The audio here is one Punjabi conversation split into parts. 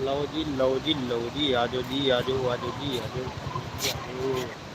ਲਓ ਜੀ ਲਓ ਜੀ ਲਓ ਜੀ ਆਜੋ ਜੀ ਆਜੋ ਆਜੋ ਜੀ ਆਜੋ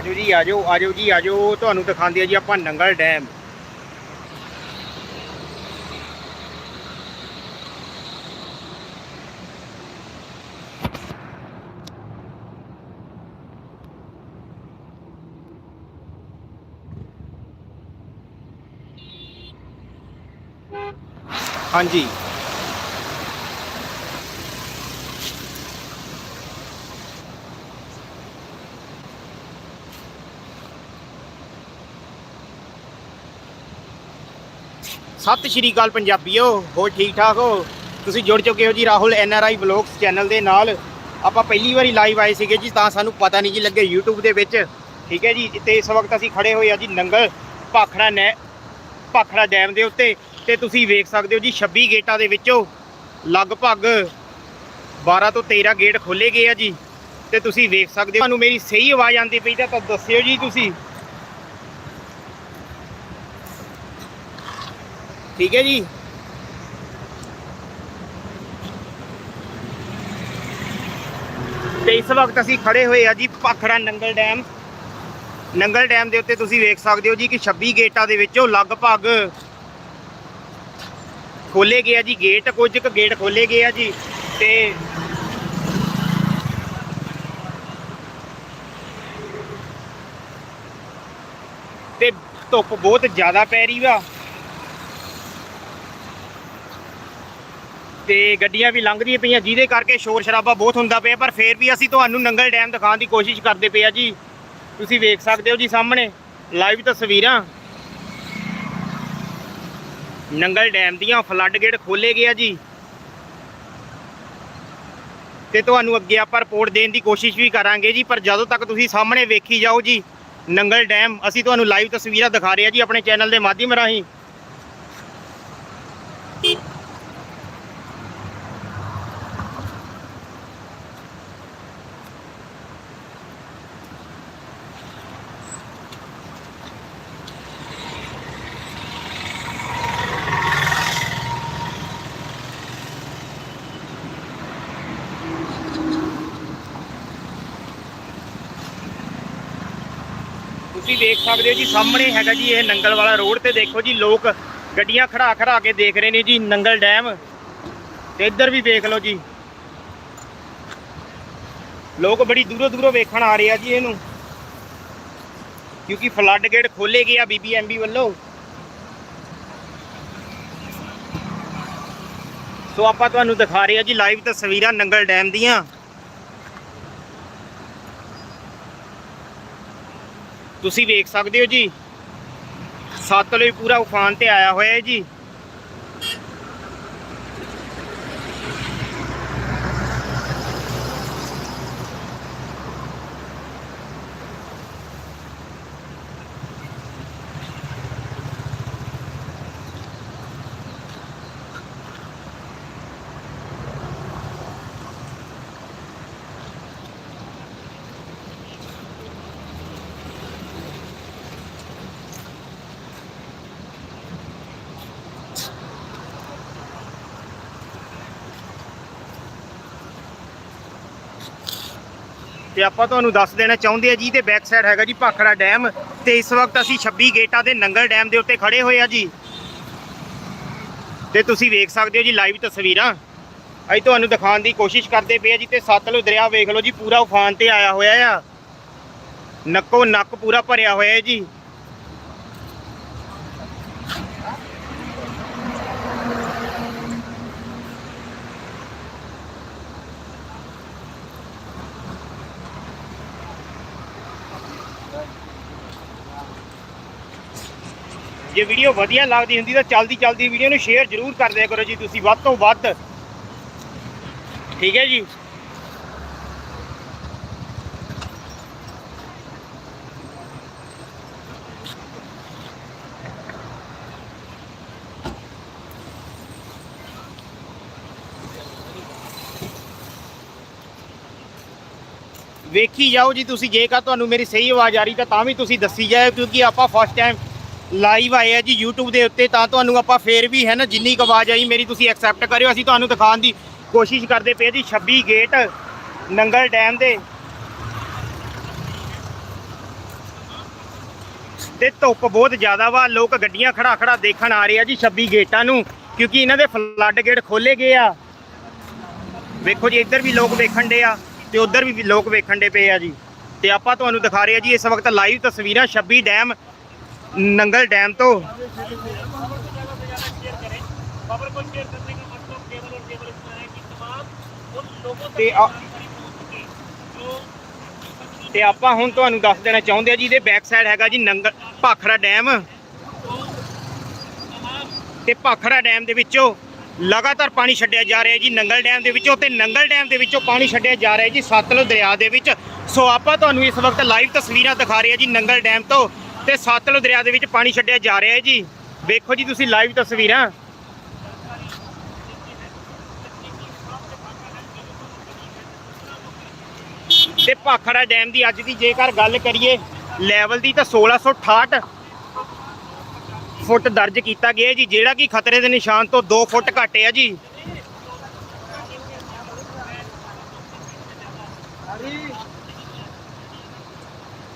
ਆਜੋ ਆਜੋ ਜੀ, ਆਜੋ ਆਜੋ ਜੀ, ਆਜੋ। ਤੁਹਾਨੂੰ ਦਿਖਾਉਂਦੇ ਆ ਜੀ ਆਪਾਂ ਨੰਗਲ ਡੈਮ। ਹਾਂਜੀ। ਸਤਿ ਸ਼੍ਰੀ ਅਕਾਲ ਪੰਜਾਬੀਓ ਹੋ ਠੀਕ ਠਾਕ ਹੋ? ਤੁਸੀਂ ਜੁੜ ਚੁੱਕੇ ਹੋ ਜੀ Rahul N R I vlogs channel ਦੇ ਨਾਲ। ਆਪਾਂ ਪਹਿਲੀ ਵਾਰੀ ਲਾਈਵ ਆਏ ਸੀਗੇ ਜੀ, ਤਾਂ ਸਾਨੂੰ ਪਤਾ ਨਹੀਂ ਜੀ ਲੱਗੇ YouTube ਦੇ ਵਿੱਚ। ਠੀਕ ਹੈ ਜੀ, ਤੇ ਇਸ ਵਕਤ ਅਸੀਂ ਖੜੇ ਹੋਏ ਆ ਜੀ ਨੰਗਲ ਭਾਖੜਾ ਨੈ ਭਾਖੜਾ ਡੈਮ ਦੇ ਉੱਤੇ। ਤੇ ਤੁਸੀਂ ਵੇਖ ਸਕਦੇ ਹੋ ਜੀ 26 ਗੇਟਾਂ ਦੇ ਵਿੱਚੋਂ ਲਗਭਗ 12 ਤੋਂ 13 ਗੇਟ ਖੋਲੇ ਗਏ ਆ ਜੀ। ਤੇ ਤੁਸੀਂ ਵੇਖ ਸਕਦੇ ਹੋ, ਤੁਹਾਨੂੰ ਮੇਰੀ ਸਹੀ ਆਵਾਜ਼ ਆਉਂਦੀ ਪਈ ਤਾਂ ਤਾਂ ਦੱਸਿਓ ਜੀ ਤੁਸੀਂ। ਠੀਕ ਹੈ ਜੀ। ਤੇ ਇਸ ਵਕਤ ਅਸੀਂ ਖੜੇ ਹੋਏ ਆ ਜੀ ਭਾਖੜਾ ਨੰਗਲ ਡੈਮ। ਨੰਗਲ ਡੈਮ ਦੇ ਉੱਤੇ ਤੁਸੀਂ ਵੇਖ ਸਕਦੇ ਹੋ ਜੀ ਕਿ 26 ਗੇਟਾਂ ਦੇ ਵਿੱਚੋਂ ਲਗਭਗ ਖੋਲੇ ਗਏ ਆ ਜੀ। ਗੇਟ ਕੁਝ ਕੁ ਗੇਟ ਖੋਲੇ ਗਏ ਆ ਜੀ ਤੇ ਤੇ ਧੁੱਪ ਬਹੁਤ ਜ਼ਿਆਦਾ ਪੈ ਰਹੀ ਵਾ। ਤੇ ਗੱਡੀਆਂ ਵੀ ਲੰਘਦੀਆਂ ਪਈਆਂ, ਜਿਹਦੇ ਕਰਕੇ ਸ਼ੋਰ ਸ਼ਰਾਬਾ ਬਹੁਤ ਹੁੰਦਾ ਪਿਆ, ਪਰ ਫੇਰ ਵੀ ਅਸੀਂ ਤੁਹਾਨੂੰ ਨੰਗਲ ਡੈਮ ਦਿਖਾਉਣ ਦੀ ਕੋਸ਼ਿਸ਼ ਕਰਦੇ ਪਏ ਆ ਜੀ। ਤੁਸੀਂ ਵੇਖ ਸਕਦੇ ਹੋ ਜੀ ਸਾਹਮਣੇ ਲਾਈਵ ਤਸਵੀਰਾਂ। ਨੰਗਲ ਡੈਮ ਦੀਆਂ ਫਲੱਡ ਗੇਟ ਖੋਲੇ ਗਏ ਜੀ। ਤੇ ਤੁਹਾਨੂੰ ਅੱਗੇ ਆਪਾਂ ਰਿਪੋਰਟ ਦੇਣ ਦੀ ਕੋਸ਼ਿਸ਼ ਵੀ ਕਰਾਂਗੇ ਜੀ, ਪਰ ਜਦੋਂ ਤੱਕ ਤੁਸੀਂ ਸਾਹਮਣੇ ਵੇਖੀ ਜਾਓ ਜੀ, ਨੰਗਲ ਡੈਮ, ਅਸੀਂ ਤੁਹਾਨੂੰ ਲਾਈਵ ਤਸਵੀਰਾਂ ਦਿਖਾ ਰਹੇ ਆ ਜੀ ਆਪਣੇ ਚੈਨਲ ਦੇ ਮਾਧਿਅਮ ਰਾਹੀਂ। ਤੁਸੀਂ ਵੇਖ ਸਕਦੇ ਹੋ ਜੀ, ਸਾਹਮਣੇ ਹੈਗਾ ਜੀ ਇਹ ਨੰਗਲ ਵਾਲਾ ਰੋਡ ਤੇ ਦੇਖੋ ਜੀ, ਲੋਕ ਗੱਡੀਆਂ ਖੜਾ ਖੜਾ ਕੇ ਦੇਖ ਰਹੇ ਨੇ ਜੀ, ਨੰਗਲ ਡੈਮ। ਤੇ ਇੱਧਰ ਵੀ ਵੇਖ ਲਓ ਜੀ। ਲੋਕ ਬੜੀ ਦੂਰੋਂ ਦੂਰੋਂ ਵੇਖਣ ਆ ਰਹੇ ਆ ਜੀ ਇਹਨੂੰ। ਕਿਉਂਕਿ ਫਲੱਡ ਗੇਟ ਖੋਲੇ ਗਏ ਆ ਬੀਬੀਐਮਬੀ ਵੱਲੋਂ। ਸੋ ਆਪਾਂ ਤੁਹਾਨੂੰ ਦਿਖਾ ਰਹੇ ਆ ਜੀ ਲਾਈਵ ਤਸਵੀਰਾਂ ਨੰਗਲ ਡੈਮ ਦੀਆਂ। ਤੁਸੀਂ ਵੇਖ ਸਕਦੇ ਹੋ ਜੀ। ਸਤਲੁਜ ਪੂਰਾ ਉਫਾਨ ਤੇ ਆਇਆ ਹੋਇਆ ਹੈ ਜੀ। ਤੇ ਆਪਾਂ ਤੁਹਾਨੂੰ ਦੱਸ ਦੇਣਾ ਚਾਹੁੰਦੇ ਆ ਜੀ, ਤੇ ਬੈਕ ਸਾਈਡ ਹੈਗਾ ਜੀ ਭਾਖੜਾ ਡੈਮ ਤੇ ਇਸ ਵਕਤ ਅਸੀਂ 26 ਗੇਟਾਂ ਦੇ ਨੰਗਲ ਡੈਮ ਦੇ ਉੱਤੇ ਖੜੇ ਹੋਏ ਆ ਜੀ। ਤੇ ਤੁਸੀਂ ਵੇਖ ਸਕਦੇ ਹੋ ਜੀ ਲਾਈਵ ਤਸਵੀਰਾਂ। ਅਸੀਂ ਤੁਹਾਨੂੰ ਦਿਖਾਉਣ ਦੀ ਕੋਸ਼ਿਸ਼ ਕਰਦੇ ਪਏ ਆ ਜੀ, ਤੇ ਸਤਲੁਜ ਦਰਿਆ ਵੇਖ ਲਓ ਜੀ, ਪੂਰਾ ਉਫਾਨ ਤੇ ਆਇਆ ਹੋਇਆ ਆ। ਨੱਕੋ ਨੱਕ ਪੂਰਾ ਭਰਿਆ ਹੋਇਆ ਹੈ ਜੀ। ਜੇ ਵੀਡੀਓ ਵਧੀਆ ਲੱਗਦੀ ਹੁੰਦੀ ਤਾਂ ਚਲਦੀ ਚਲਦੀ ਵੀਡੀਓ ਨੂੰ ਸ਼ੇਅਰ ਜ਼ਰੂਰ ਕਰ ਦਿਆ ਕਰੋ ਜੀ, ਤੁਸੀਂ ਵੱਧ ਤੋਂ ਵੱਧ। ਠੀਕ ਹੈ ਜੀ। ਵੇਖੀ ਜਾਓ ਜੀ, ਤੁਸੀਂ ਜੇਕਰ ਤੁਹਾਨੂੰ ਮੇਰੀ ਸਹੀ ਆਵਾਜ਼ ਆ ਰਹੀ ਤਾਂ ਤਾਂ ਵੀ ਤੁਸੀਂ ਦੱਸੀ ਜਾਇਓ, ਕਿਉਂਕਿ ਆਪਾਂ ਫਸਟ ਟਾਈਮ ਲਾਈਵ ਆਏ ਆ ਜੀ YouTube ਦੇ ਉੱਤੇ, ਤਾਂ ਤੁਹਾਨੂੰ ਆਪਾਂ ਫੇਰ ਵੀ ਹੈ ਨਾ ਜਿੰਨੀ ਕੁ ਆਵਾਜ਼ ਆਈ, ਮੇਰੀ ਤੁਸੀਂ ਐਕਸੈਪਟ ਕਰਿਓ, ਅਸੀਂ ਤੁਹਾਨੂੰ ਦਿਖਾਉਣ ਦੀ ਕੋਸ਼ਿਸ਼ ਕਰਦੇ ਪਏ ਜੀ 26 ਗੇਟ ਨੰਗਲ ਡੈਮ ਦੇ। ਤੇ ਧੁੱਪ ਬਹੁਤ ਜ਼ਿਆਦਾ ਵਾ, ਲੋਕ ਗੱਡੀਆਂ ਖੜਾ ਖੜਾ ਦੇਖਣ ਆ ਰਹੇ ਆ ਜੀ 26 ਗੇਟਾਂ ਨੂੰ, ਕਿਉਂਕਿ ਇਹਨਾਂ ਦੇ ਫਲੱਡ ਗੇਟ ਖੋਲੇ ਗਏ ਆ। ਵੇਖੋ ਜੀ, ਇੱਧਰ ਵੀ ਲੋਕ ਵੇਖਣ ਦੇ ਆ ਤੇ ਉੱਧਰ ਵੀ ਲੋਕ ਵੇਖਣ ਦੇ ਪਏ ਆ ਜੀ। ਤੇ ਆਪਾਂ ਤੁਹਾਨੂੰ ਦਿਖਾ ਰਹੇ ਆ ਜੀ, ਇਸ ਵਕਤ ਲਾਈਵ ਤਸਵੀਰਾਂ 26 ਡੈਮ ਨੰਗਲ ਡੈਮ ਤੋਂ। ਤੇ ਆਪਾਂ ਹੁਣ ਤੁਹਾਨੂੰ ਦੱਸ ਦੇਣਾ ਚਾਹੁੰਦੇ ਆ ਜੀ, ਇਹਦੇ ਬੈਕ ਸਾਈਡ ਹੈਗਾ ਜੀ ਨੰਗਲ ਭਾਖੜਾ ਡੈਮ। ਤੇ ਭਾਖੜਾ ਡੈਮ ਦੇ ਵਿੱਚੋਂ ਲਗਾਤਾਰ ਪਾਣੀ ਛੱਡਿਆ ਜਾ ਰਿਹਾ ਜੀ, ਨੰਗਲ ਡੈਮ ਦੇ ਵਿੱਚੋਂ ਤੇ ਨੰਗਲ ਡੈਮ ਦੇ ਵਿੱਚੋਂ ਪਾਣੀ ਛੱਡਿਆ ਜਾ ਰਿਹਾ ਜੀ, ਸਤਲੁਜ ਦਰਿਆ ਦੇ ਵਿੱਚ। ਸੋ ਆਪਾਂ ਤੁਹਾਨੂੰ ਇਸ ਵਕਤ ਲਾਈਵ ਤਸਵੀਰਾਂ ਦਿਖਾ ਰਹੇ ਆ ਜੀ ਨੰਗਲ ਡੈਮ ਤੋਂ। ਤੇ ਸਤਲੁਜ ਦਰਿਆ ਦੇ ਵਿੱਚ ਪਾਣੀ ਛੱਡਿਆ ਜਾ ਰਿਹਾ ਹੈ ਜੀ। ਵੇਖੋ ਜੀ ਤੁਸੀਂ ਲਾਈਵ ਤਸਵੀਰਾਂ। ਤੇ ਭਾਖੜਾ ਡੈਮ ਦੀ ਅੱਜ ਦੀ ਜੇਕਰ ਗੱਲ ਕਰੀਏ, ਲੈਵਲ ਦੀ ਤਾਂ 1668 ਫੁੱਟ ਦਰਜ ਕੀਤਾ ਗਿਆ ਜੀ, ਜਿਹੜਾ ਕਿ ਖਤਰੇ ਦੇ ਨਿਸ਼ਾਨ ਤੋਂ 2 ਫੁੱਟ ਘੱਟ ਹੈ ਜੀ।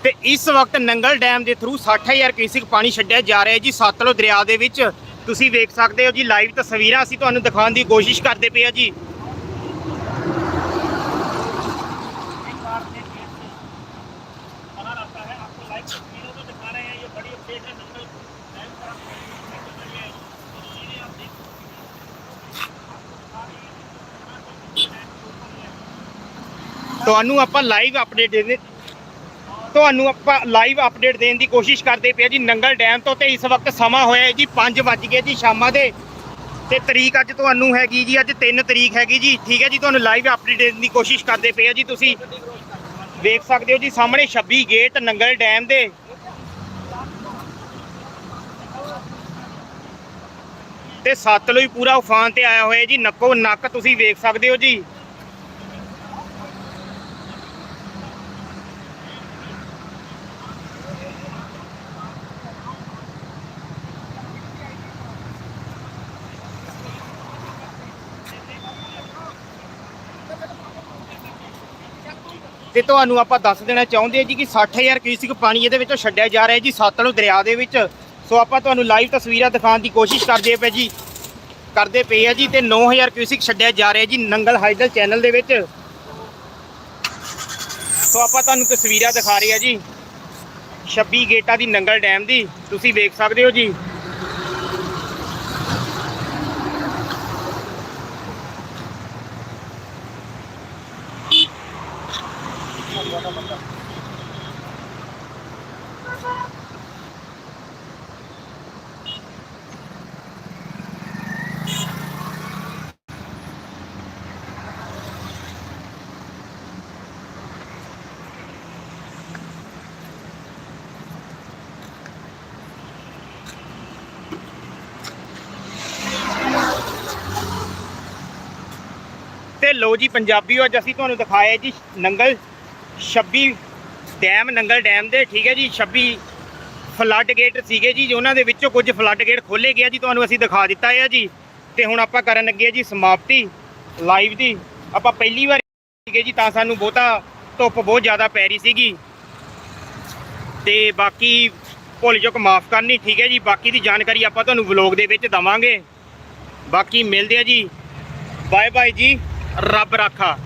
ਤੇ ਇਸ ਵਕਤ ਨੰਗਲ ਡੈਮ ਦੇ ਥਰੂ 60000 ਕਿਊਸਿਕ ਪਾਣੀ ਛੱਡਿਆ ਜਾ ਰਿਹਾ ਜੀ, ਸਤਲੁਜ ਦਰਿਆ ਦੇ ਵਿੱਚ। ਤੁਸੀਂ ਵੇਖ ਸਕਦੇ ਹੋ ਜੀ, ਲਾਈਵ ਤਸਵੀਰਾਂ ਅਸੀਂ ਤੁਹਾਨੂੰ ਦਿਖਾਉਣ ਦੀ ਕੋਸ਼ਿਸ਼ ਕਰਦੇ ਪਏ ਆ ਜੀ। ਤੁਹਾਨੂੰ ਆਪਾਂ ਲਾਈਵ ਅਪਡੇਟ ਦੇ ਤੁਹਾਨੂੰ ਆਪਾਂ ਲਾਈਵ ਅਪਡੇਟ ਦੇਣ ਦੀ ਕੋਸ਼ਿਸ਼ ਕਰਦੇ ਪਏ ਜੀ, ਨੰਗਲ ਡੈਮ ਤੋਂ ਤੇ ਇਸ ਵਕਤ ਸਮਾਂ ਹੋਇਆ ਹੈ ਜੀ 5 ਵੱਜ ਗਏ ਜੀ ਸ਼ਾਮਾਂ ਦੇ। ਤੇ ਤਰੀਕ ਅੱਜ ਤੁਹਾਨੂੰ ਹੈਗੀ ਜੀ, ਅੱਜ 3 ਤਰੀਕ ਹੈਗੀ ਜੀ। ਠੀਕ ਹੈ ਜੀ, ਤੁਹਾਨੂੰ ਲਾਈਵ ਅਪਡੇਟ ਦੇਣ ਦੀ ਕੋਸ਼ਿਸ਼ ਕਰਦੇ ਪਏ ਜੀ, ਤੁਸੀਂ ਵੇਖ ਸਕਦੇ ਹੋ ਜੀ, ਸਾਹਮਣੇ 26 ਗੇਟ ਨੰਗਲ ਡੈਮ ਦੇ। ਤੇ ਸਤਲੁਜ ਪੂਰਾ ਉਫਾਨ ਤੇ ਆਇਆ ਹੋਇਆ ਜੀ, ਨੱਕੋ ਨੱਕ ਤੁਸੀਂ ਵੇਖ ਸਕਦੇ ਹੋ ਜੀ। ਤੇ ਤੁਹਾਨੂੰ ਆਪਾਂ ਦੱਸ ਦੇਣਾ ਚਾਹੁੰਦੇ ਹਾਂ ਜੀ ਕਿ 60000 ਕਿਊਸਿਕ ਪਾਣੀ ਇਹਦੇ ਵਿੱਚੋਂ ਛੱਡਿਆ ਜਾ ਰਿਹਾ ਜੀ ਸਤਲੁਜ ਦਰਿਆ ਦੇ ਵਿੱਚ। ਸੋ ਆਪਾਂ ਤੁਹਾਨੂੰ ਲਾਈਵ ਤਸਵੀਰਾਂ ਦਿਖਾਉਣ ਦੀ ਕੋਸ਼ਿਸ਼ ਕਰਦੇ ਪਏ ਜੀ, ਕਰਦੇ ਪਏ ਆ ਜੀ ਤੇ 9000 ਕਿਊਸਿਕ ਛੱਡਿਆ ਜਾ ਰਿਹਾ ਜੀ ਨੰਗਲ ਹਾਈਡਲ ਚੈਨਲ ਦੇ ਵਿੱਚ। ਸੋ ਆਪਾਂ ਤੁਹਾਨੂੰ ਤਸਵੀਰਾਂ ਦਿਖਾ ਰਹੇ ਆ ਜੀ 26 ਗੇਟਾਂ ਦੀ ਨੰਗਲ ਡੈਮ ਦੀ। ਤੁਸੀਂ ਵੇਖ ਸਕਦੇ ਹੋ ਜੀ ਲੋ ਜੀ, ਪੰਜਾਬੀਓ, ਅੱਜ ਅਸੀਂ ਤੁਹਾਨੂੰ ਦਿਖਾਇਆ ਜੀ ਨੰਗਲ 26 ਡੈਮ, ਨੰਗਲ ਡੈਮ ਦੇ, ਠੀਕ ਹੈ ਜੀ 26 ਫਲੱਡ ਗੇਟ ਸੀਗੇ ਜੀ ਉਹਨਾਂ ਦੇ ਵਿੱਚੋਂ ਕੁਝ ਫਲੱਡ ਗੇਟ ਖੋਲੇ ਗਿਆ ਜੀ, ਤੁਹਾਨੂੰ ਅਸੀਂ ਦਿਖਾ ਦਿੱਤਾ ਹੈ ਜੀ। ਤੇ ਹੁਣ ਆਪਾਂ ਕਰਨ ਲੱਗੇ ਹਾਂ ਜੀ ਸਮਾਪਤੀ ਲਾਈਵ ਦੀ। ਆਪਾਂ ਪਹਿਲੀ ਵਾਰ ਸੀਗੇ ਜੀ, ਤਾਂ ਸਾਨੂੰ ਬਹੁਤਾ ਧੁੱਪ ਬਹੁਤ ਜ਼ਿਆਦਾ ਪੈ ਰਹੀ ਸੀਗੀ। ਤੇ ਬਾਕੀ ਭੁੱਲ ਚੁੱਕ ਮਾਫ ਕਰਨੀ, ਠੀਕ ਹੈ ਜੀ, ਬਾਕੀ ਦੀ ਜਾਣਕਾਰੀ ਆਪਾਂ ਤੁਹਾਨੂੰ ਵਲੌਗ ਦੇ ਵਿੱਚ ਦਵਾਂਗੇ। ਬਾਕੀ ਮਿਲਦੇ ਆ ਜੀ। ਬਾਏ ਬਾਏ ਜੀ। ਰੱਬ ਰਾਖਾ।